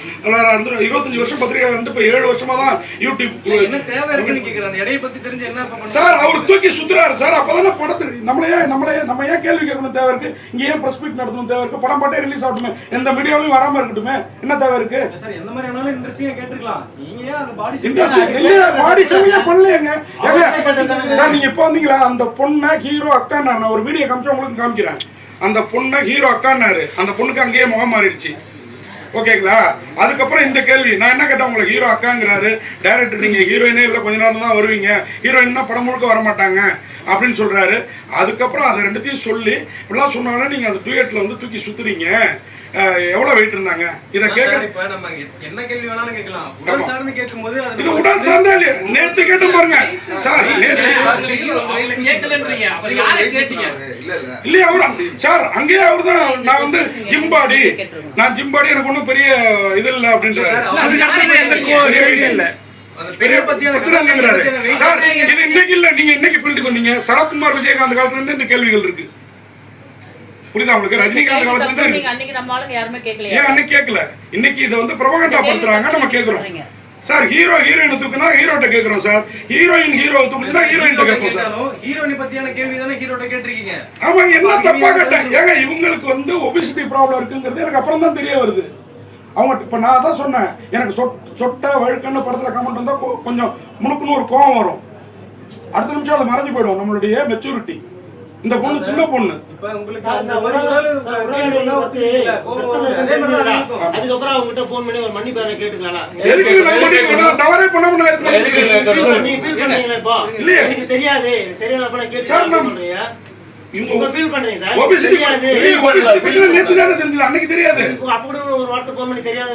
இருபத்தஞ்சு வருஷம் பத்திரிகை வந்து இப்போ ஏழு வருஷமா தான் யூடியூப்? சார் அவர் தூக்கி சுத்துறாரு. சார் அப்பதானே படத்துக்கு நம்மளே ஏன் நம்மளே நம்ம ஏன் கேள்வி கேட்கணும் தேவை இருக்கு? இங்க ஏன் பிரஸ் மீட் நடத்தணும் தேவை இருக்கு? படம் பாட்டே ரிலீஸ் ஆகட்டுமே. எந்த மீடியாவிலும் வராம இருக்கட்டுமே. என்ன தேவை இருக்கு? பாடி ஷேமிங்கே பண்ணலையேங்க. சார் நீங்க இப்போ வந்தீங்களா? அந்த பொண்ணை ஹீரோ அக்கா நான் ஒரு வீடியோ காமிச்சு உங்களுக்கு காமிக்கிறேன். அந்த பொண்ணை ஹீரோ அக்கான்னாரு. அந்த பொண்ணுக்கு அங்கேயே முகம் மாறிடுச்சு. ஓகேங்களா? அதுக்கப்புறம் இந்த கேள்வி நான் என்ன கேட்டேன் உங்களுக்கு? ஹீரோ அக்காங்கிறாரு. டைரக்டர் நீங்கள் ஹீரோயினே இல்லை கொஞ்ச நேரம் தான் வருவீங்க. ஹீரோயின்னா படம் முழுக்க வர மாட்டாங்க அப்படின்னு சொல்கிறாரு அதுக்கப்புறம் அதை ரெண்டுத்தையும் சொல்லி இப்படிலாம் சொன்னாலும் நீங்கள் அந்த டூயட்டில் வந்து தூக்கி சுற்றுறீங்க எவ்வளவு வெயிட் இருந்தாங்க? இதை கேட்க நம்ம என்ன கேள்வி வேணாலும் கேட்கலாம். உடல் சார்ந்து கேட்கும்போது அது இது உடல் சார்ந்தா இல்லையா. நேத்து கேட்டு பாருங்க. சார் நேத்து அவங்க கேட்கலன்றீங்க. அப்ப யாரை கேட்டீங்க? இல்லையா அவரா? சார் அங்கேயே அவர் தான் நான் வந்து ஜிம்பாடி நான் ஜிம்பாடி எனக்கு ஒன்றும் பெரிய இது இல்லை இது இன்னைக்கு இல்ல. நீங்க இன்னைக்கு ஃபீல்டுக்கு வந்தீங்க. சரத்குமார் விஜயகாந்த் காலத்துல இருந்து இந்த கேள்விகள் இருக்கு. புரியுதா உங்களுக்கு? ரஜினிகாந்த் காலத்துல இருந்து அன்னைக்கு நம்ம ஆளுங்க யாருமே கேட்கலையா? ஏன் அன்னைக்கு கேட்கல? இன்னைக்கு இதை வந்து பிரபகண்டா படுத்துறாங்க நம்ம கேட்கிறோம். சார் ஹீரோ ஹீரோயின் தூக்குனா ஹீரோட்ட கேட்கிறோம் சார். ஹீரோயின் ஹீரோ தூக்குனா ஹீரோயின் கேட்போம் சார். ஹீரோயினை பத்தியான கேள்வி தானே ஹீரோட்ட கேட்டிருக்கீங்க. அவங்க என்ன தப்பா கேட்டேன்? ஏங்க இவங்களுக்கு வந்து ஒபிசிட்டி ப்ராப்ளம் இருக்குங்கிறது எனக்கு அப்புறம் தான் தெரிய வருது. அவங்க இப்போ நான் அதான் சொன்னேன். எனக்கு சொட் சொட்ட வழுக்கன்னு படத்தில் கமெண்ட் வந்தால் கொஞ்சம் முணுக்குன்னு ஒரு கோவம் வரும். அடுத்த நிமிஷம் அது மறைஞ்சு போயிடும் நம்மளுடைய மெச்சூரிட்டி இந்த பொண்ணு சின்ன பொண்ணு. அதுக்கப்புறம் அவங்ககிட்ட ஃபோன் பண்ணி ஒரு மன்னிப்பு கேட்டுக்கலாம் எதுக்கு நான் நான் தவறே பண்ணாம நான் நீ ஃபீல் இப்போ. எனக்கு தெரியாது தெரியாதப்ப நான் கேட்டு சொல்றீங்க. இவங்க ஃபீல் பண்றீங்க சார்? தானே தெரிஞ்சது. அன்னைக்கு தெரியாது. கூட ஒரு வார்த்தை ஃபோன் பண்ணி தெரியாத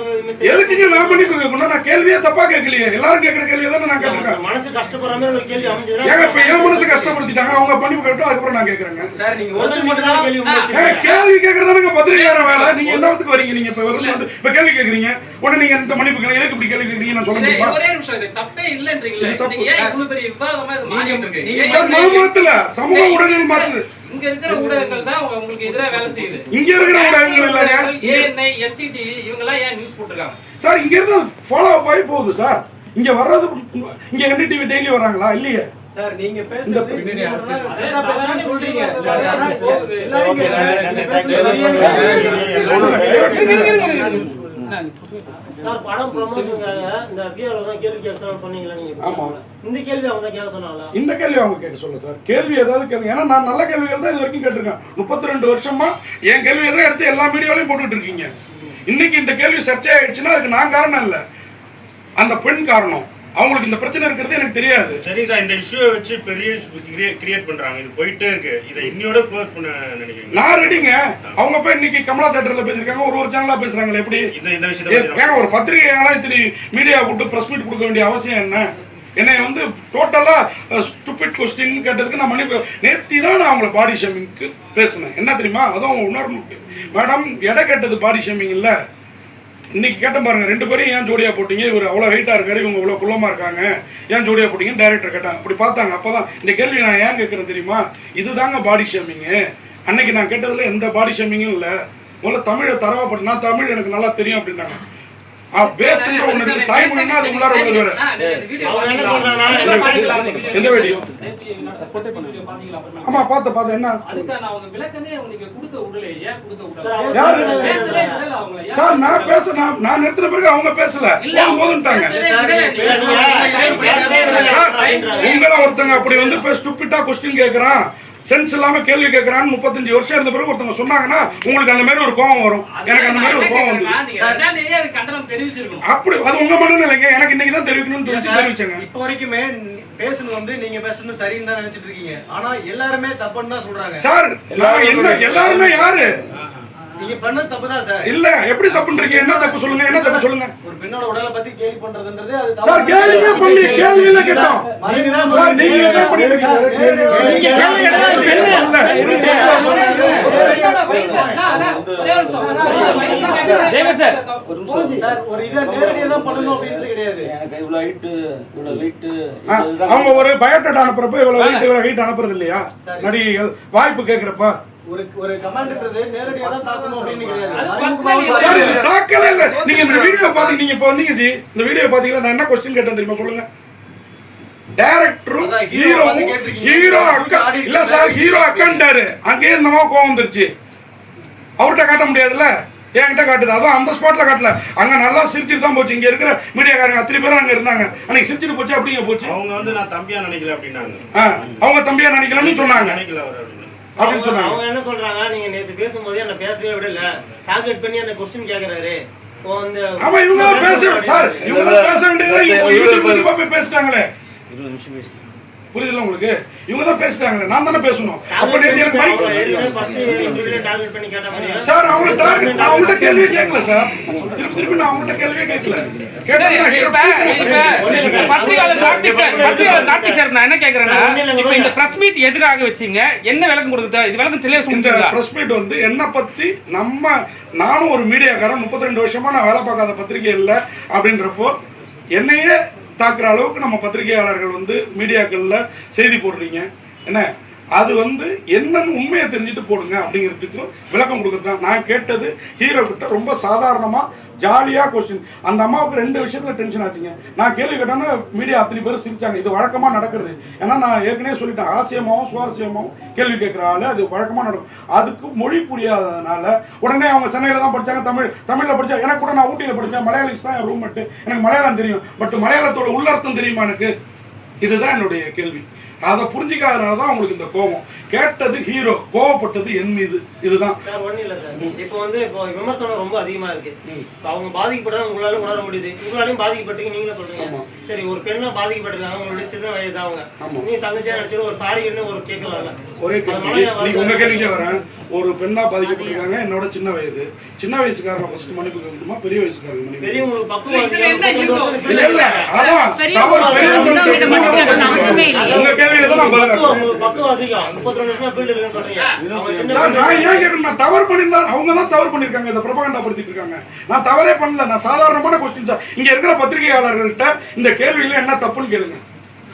எதுக்குங்க நான் மன்னிப்பு கேட்கணும் நான் கேள்வியே தப்பா கேட்கலையே. எல்லாரும் கேட்குற கேள்வியை தானே நான் கேட்டிருக்கேன் மனசு கஷ்டப்படுற மாதிரி ஒரு கேள்வி ஏங்க இப்ப என் மனசு அமைஞ்சதுன்னா கஷ்டப்படுத்திட்டாங்க. அவங்க மன்னிப்பு கேட்டோம் அதுக்கப்புறம் நான் சார் நீங்க மட்டும் தானே தான் கேள்வி ஏங்க. கேள்வி பத்திரிகையார வேலை. நீங்க என்னத்துக்கு வரீங்க நீங்க? இப்ப வெறும் வந்து இப்ப கேள்வி கேக்குறீங்க உடனே நீங்க இந்த மன்னிப்பு கேளுங்க. எதுக்கு இப்படி கேள்வி கேக்குறீங்க நான் சொல்ல முடியுமா? ஒரே நிமிஷம். இது தப்பே இல்லன்றீங்களே. இது தப்பு. நீங்க ஏன் இவ்வளவு பெரிய விவாதமா இது மாறிட்டு இருக்கு நீங்க ஏன் சார், நான் மாத்தல சமூக ஊடகங்கள் மாத்துது. இங்க இருக்கிற ஊடகங்கள் தான் உங்களுக்கு எதிரா வேலை செய்யுது இங்க இருக்கிற ஊடகங்கள் இல்லைங்க ஏஎன்ஐ என்டிடி இவங்க எல்லாம் ஏன் நியூஸ் போட்டிருக்காங்க சார் இங்க இருந்து ஃபாலோ அப் ஆகி போகுது சார் இங்க வர்றது இங்க என்டிடிவி டெய்லி வராங்களா இல்லையே சார் நீங்க இந்த பேசுறது சொல்றீங்க சார், படம் ப்ரமோஷனுக்காக இந்த பிஆர்ஓ தான் கேள்வி கேட்க சொன்னீங்களா நீங்க ஆமா. இந்த கேள்வி அவங்க தான் கேட்க சொன்னாங்களா இந்த கேள்வி அவங்க கேட்க சொல்ல சார். கேள்வி ஏதாவது கேளுங்க. ஏன்னா நான் நல்ல கேள்விகள் தான் இது வரைக்கும் கேட்டிருக்கேன். முப்பத்தி ரெண்டு வருஷமா என் கேள்வி தான் எடுத்து எல்லா மீடியாவிலையும் போட்டுட்டு இருக்கீங்க? இன்னைக்கு இந்த கேள்வி சர்ச்சை ஆயிடுச்சுன்னா அதுக்கு நான் காரணம் இல்லை. அந்த பெண் காரணம். அவங்களுக்கு இந்த பிரச்சனை இருக்கிறது எனக்கு தெரியாது. சரிங்க சார் இந்த இஷ்யூவை வச்சு பெரிய கிரியேட் பண்றாங்க. இது போயிட்டே இருக்கு. இதை இன்னையோட க்ளோஸ் பண்ண நினைக்கிறீங்க நான் ரெடிங்க அவங்க போய் இன்னைக்கு கமலா தேட்டர்ல பேசிருக்காங்க ஒரு ஒரு சேனலா பேசுறாங்களே எப்படி? இந்த இந்த விஷயத்தை ஏங்க ஒரு பத்திரிகையாளர் இத்தனை மீடியா கூப்பிட்டு பிரஸ் மீட் கொடுக்க வேண்டிய அவசியம் என்ன? என்னை வந்து டோட்டலா ஸ்டூபிட் கொஸ்டின் கேட்டதுக்கு நான் மன்னிப்பு நேத்தி தான் நான் அவங்கள பாடி ஷேமிங்க்கு பேசினேன். என்ன தெரியுமா? அதுவும் உணரணும் மேடம் எடை கேட்டது பாடி ஷேமிங் இல்ல இன்னைக்கு கேட்ட பாருங்க ரெண்டு பேரும் ஏன் ஜோடியா போட்டீங்க? இவர் அவ்வளோ ஹைட்டா இருக்காரு இவங்க இவ்வளோ குள்ளமா இருக்காங்க. ஏன் ஜோடியா போட்டீங்க டைரக்டர் கேட்டாங்க. அப்படி பார்த்தாங்க. அப்பதான் இந்த கேள்வி நான் ஏன் கேட்கறேன் தெரியுமா? இதுதாங்க பாடி ஷேமிங்கு அன்னைக்கு நான் கேட்டதுல எந்த பாடி ஷேமிங்கும் இல்லை. முதல்ல தமிழை தரவாப்பட்டு நான் தமிழ் எனக்கு நல்லா தெரியும் அப்படின்னாங்க. ஆ பேஸ்ன்ற ஒன்று இருக்கு தாய்மொழின்னா அது உள்ளார உள்ளது வேற எந்த ஆமா பார்த்த பார்த்த என்ன? யாரு? சார் நான் பேச நான் நான் நிறுத்தின பிறகு அவங்க பேசல. சார் உங்களை ஒருத்தங்க அப்படி வந்து ஸ்டூப்பிட்டா கொஸ்டின் கேக்குறான். சென்ஸ் இல்லாம கேள்வி கேக்குறான்னு முப்பத்தஞ்சு வருஷம் இருந்த பிறகு ஒருத்தங்க சொன்னாங்கன்னா உங்களுக்கு அந்த மாதிரி ஒரு கோவம் வரும். எனக்கு அந்த மாதிரி ஒரு கோவம் வந்து அப்படி அது உங்க மனநிலைங்க. எனக்கு இன்னைக்கு தான் தெரிவிக்கணும்னு தெரிவிச்சேங்க. இப்போ வரைக்குமே பேசுனது வந்து நீங்க பேசுனது சரின்னு தான் நினைச்சிட்டு இருக்கீங்க. ஆனா எல்லாருமே தப்புன்னு தான் சொல்றாங்க. சார் நான் என்ன எல்லாருமே யாரு? நீங்க பண்ணது தப்பு தான் சார் இல்ல எப்படி தப்புன்றீங்க? என்ன தப்பு சொல்லுங்க என்ன தப்பு சொல்லுங்க? ஒரு பெண்ணோட உடலை பத்தி கேள்வி பண்றதுன்றது அது தப்பு. சார் கேள்வியே பண்ணி கேட்டோம். நீங்க தான் சார் நீங்க என்ன பண்ணிட்டு இருக்கீங்க? நீங்க கேள்வி கேள்வி சார் சார் ஒரு இதை நேரடியா தான் பண்ணணும் அப்படின்றது கிடையாது. ஆ, அவங்க ஒரு பயோடேட்டா அனுப்புறப்ப இவ்வளவு ஹைட் இவ்வளவு ஹைட் அனுப்புறது இல்லையா? நடிகைகள் வாய்ப்பு கேக்குறப்ப ஒரு ஒரு கமாண்ட்ன்றது நேரடியா தான் தாக்கணும் அப்படின்னு கிடையாது. அது மறைமுகமா personal சார் இது தாக்கல இல்ல. நீங்க இந்த வீடியோ பாத்தீங்க நீங்க இப்ப வந்தீங்க ஜி. இந்த வீடியோ பாத்தீங்களா நான் என்ன கொஸ்டின் கேட்டேன் தெரியுமா சொல்லுங்க? டைரக்டரும் ஹீரோ. ஹீரோ அக்கா. இல்ல சார் ஹீரோ அக்கான்ட்டாரு அங்கேயே மாதிரி கோவம் வந்துருச்சு. அவர்கிட்ட காட்ட முடியாதுல்ல? என்கிட்ட காட்டுது. அதுவும் அந்த ஸ்பாட்ல காட்டல. அங்க நல்லா சிரிச்சுட்டு தான் போச்சு. இங்க இருக்கிற மீடியாக்காரங்க அத்தனை பேரும் அங்க இருந்தாங்க. அன்னைக்கு சிரிச்சுட்டு போச்சு? அப்படிங்க போச்சு. அவங்க வந்து நான் தம்பியா நினைக்கல அப்படின்னாங்க. அவங்க தம்பியா நினைக்கலன்னு சொன்னாங்க. நினைக்கல அப்படின்னு சொன்னாங்க. அவங்க என்ன சொல்றாங்க? நீங்க நேத்து பேசும்போது என்ன பேசவே விடல. டார்கெட் பண்ணி என்ன கொஸ்டின் கேக்குறாரு. இப்போ வந்து ஆமா இவங்க பேச சார் இவங்க பேச வேண்டியது யூடியூப் கண்டிப்பா போய் பேசிட்டாங்களே புரியுதுல உங்களுக்கு? இவங்க தான் பேசிட்டாங்களே நான் தானே பேசணும். அப்ப நேத்து எனக்கு மைக் சார் அவங்க டார்கெட் நான் அவங்கள்ட்ட கேள்வியே கேட்கல சார். திருப்பி திருப்பி நான் அவங்கள்ட்ட கேள்வியே கேட்கல. சரி, கேட்டா இப்ப இப்ப பத்திரிகையாளர் கார்த்திக் சார் பத்திரிகையாளர் கார்த்திக் சார் நான் என்ன கேக்குறேன்னா இந்த பிரஸ் மீட் எதுக்காக வச்சீங்க? என்ன விளக்கம் கொடுக்குது? இது விளக்கம் தெளிவா சொல்லுங்க பிரஸ் மீட் வந்து என்னை பத்தி நம்ம நானும் ஒரு மீடியாக்காரன் 32 வருஷமா நான் வேலை பார்க்காத பத்திரிகை இல்லை அப்படின்றப்போ என்னையே தாக்குற அளவுக்கு நம்ம பத்திரிகையாளர்கள் வந்து மீடியாக்களில் செய்தி போடுறீங்க. என்ன? அது வந்து என்னன்னு உண்மையை தெரிஞ்சுட்டு போடுங்க அப்படிங்கிறதுக்கும் விளக்கம் கொடுக்குறது தான் நான் கேட்டது ஹீரோ கிட்ட ரொம்ப சாதாரணமாக ஜாலியாக கொஸ்டின் அந்த அம்மாவுக்கு ரெண்டு விஷயத்தில் டென்ஷன் ஆச்சுங்க. நான் கேள்வி கேட்டோன்னா மீடியா அத்தனை பேர் சிரிச்சாங்க. இது வழக்கமாக நடக்கிறது. ஏன்னா நான் ஏற்கனவே சொல்லிட்டேன். ஆசியமாகவும் சுவாரஸ்யமாகவும் கேள்வி கேட்குற ஆளு அது வழக்கமாக நடக்கும். அதுக்கு மொழி புரியாததுனால உடனே அவங்க சென்னையில் தான் படிச்சாங்க. தமிழ் தமிழில் படித்தா எனக்கு கூட நான் ஊட்டியில் படித்தேன் மலையாளிஸ் தான் என் ரூம்மேட்டு எனக்கு மலையாளம் தெரியும். பட் மலையாளத்தோட உள்ளர்த்தம் தெரியுமா எனக்கு? இதுதான் என்னுடைய கேள்வி. அதை புரிஞ்சிக்காதனால தான் அவங்களுக்கு இந்த கோபம். கேட்டது ஹீரோ கோவப்பட்டது என் மீது. இதுதான். சார் ஒண்ணும் இல்ல சார். இப்போ வந்து இப்போ விமர்சனம் ரொம்ப அதிகமா இருக்கு. இப்போ அவங்க பாதிக்கப்பட்டா உங்களால உணர முடியுது. உங்களாலையும் பாதிக்கப்பட்டீங்க நீங்களும் சொல்றீங்க. சரி ஒரு பெண்ணா பாதிக்கப்பட்டிருக்காங்க உங்களுடைய சின்ன வயது தான் அவங்க. நீ தங்கச்சியா நினைச்சிரு ஒரு சாரி என்ன ஒரு கேட்கலாம்ல. ஒரே கேள்வி. உங்க. கேள்விக்கே வரேன். ஒரு பெண்ணா பாதிக்கப்பட்டிருக்காங்க என்னோட சின்ன வயது. சின்ன வயசுக்காரங்க ஃபர்ஸ்ட் மன்னிப்பு கேட்கணுமா பெரிய வயசுக்காரங்க மன்னிப்பு பெரியவங்களுக்கு பக்குவம் அதிகம். உங்க உங்களுக்கு பக்குவம் அதிகம். முப்பத்தி தவறு பண்ணியிருந்தா அவங்க தான் தவறு பண்ணிருக்காங்க இதை பிரபகண்டா படுத்திட்டு இருக்காங்க. நான் தவறே பண்ணல நான் சாதாரணமான கொஸ்டின் இங்க இருக்கிற பத்திரிகையாளர்கள்ட்ட இந்த கேள்வியில என்ன தப்புன்னு கேளுங்க.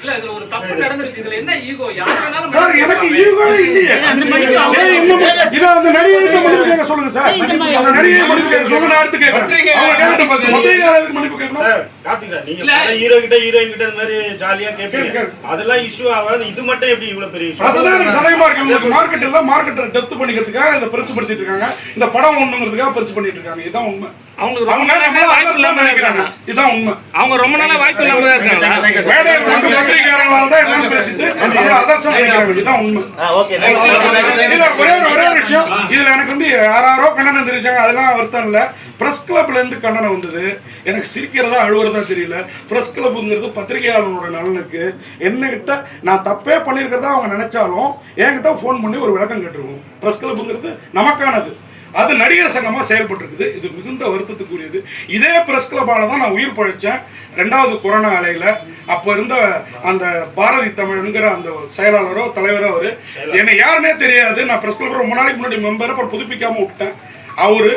இல்ல இதுல ஒரு தப்பு நடந்துருச்சு. இதுல என்ன ஈகோ? யார் வேணாலும் சார் எனக்கு மன்னிப்பு ஈகோவே இல்லையே. அந்த மன்னிப்பு ஏன் இன்னும் இதை அந்த நடிகைக்கு மன்னிப்பு கேட்க சொல்லுங்க சார். இந்த மாதிரி அந்த நடிகை மன்னிப்பு கேட்க சொல்லுங்க. நான் எடுத்து கேட்கறேன். அவங்க கேட்கட்டும் பாருங்க. பத்திரிகையாளருக்கு மன்னிப்பு கேட்கணும்? சார், கார்த்திக் சார், நீங்க இல்ல. பல ஹீரோ கிட்ட ஹீரோயின் கிட்ட இந்த மாதிரி ஜாலியா கேட்பீங்க. அதெல்லாம் இஷ்யூ ஆகாது. இது மட்டும் எப்படி இவ்வளவு பெரிய issue? அதுதான் எனக்கு சந்தேகமா இருக்கு. உங்களுக்கு மார்க்கெட் இல்ல மார்க்கெட்டை டெப்த் பண்ணிக்கிறதுக்காக இதை பெருசு படுத்திட்டு இருக்காங்க. இந்த படம் ஒண்ணுங்கிறதுக்காக பெருசு பண்ணிட்டு இருக்காங்க. இதுதான் உண்மை. அவங்களுக்கு ரொம்ப அவங்க நாளா வாய்ப்பு இல்லாம நினைக்கிறாங்க. இதுதான் உண்மை. அவங்க ரொம்ப நாளா வாய்ப்பு இல்லாம தான் இருக்காங்க. மேடையில் மட்டும் பத்திரிகையாளர்களால தான் எல்லாம் பேசிட்டு உண்மை. ஒரே ஒரு ஒரே ஒரு விஷயம். இதுல எனக்கு வந்து யாராரோ கண்டனம் தெரிவிச்சாங்க. அதெல்லாம் வருத்தம் இல்ல. பிரஸ் கிளப்ல இருந்து கண்டனம் வந்தது. எனக்கு சிரிக்கிறதா அழுவுறதா தெரியல. பிரஸ் கிளப்புங்கிறது பத்திரிகையாளர்களோட நலனுக்கு என்னகிட்ட நான் தப்பே பண்ணியிருக்கிறதா அவங்க நினைச்சாலும் என்கிட்ட ஃபோன் பண்ணி ஒரு விளக்கம் கேட்டிருக்கணும். பிரஸ் கிளப்புங்கிறது நமக்கானது. அது நடிகர் சங்கமா செயல்பட்டு இருக்குது இது மிகுந்த வருத்தத்துக்குரியது. இதே பிரஸ் கிளப்பால தான் நான் உயிர் பழைச்சேன். ரெண்டாவது கொரோனா அலையில அப்ப இருந்த அந்த பாரதி தமிழ்ங்கிற அந்த செயலாளரோ தலைவரோ அவரு. என்னை யாருன்னே தெரியாது. நான் பிரஸ் கிளப் ரொம்ப நாளைக்கு முன்னாடி மெம்பர் அப்புறம் புதுப்பிக்காம விட்டேன் அவரு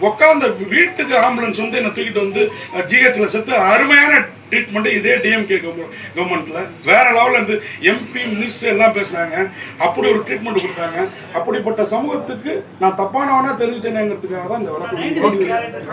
உட்காந்த வீட்டுக்கு ஆம்புலன்ஸ் வந்து என்னை தூக்கிட்டு வந்து ஜிஹெச்ல செத்து அருமையான ட்ரீட்மெண்ட் இதே டிஎம்கே கவர்மெண்ட்ல வேற லெவல்ல இருந்து எம்பி மினிஸ்டர் எல்லாம் பேசினாங்க. அப்படி ஒரு ட்ரீட்மெண்ட் கொடுத்தாங்க. அப்படிப்பட்ட சமூகத்துக்கு நான் தப்பானவனா தெரிஞ்சுட்டேனேங்கிறதுக்காக தான் இந்த விளக்கம்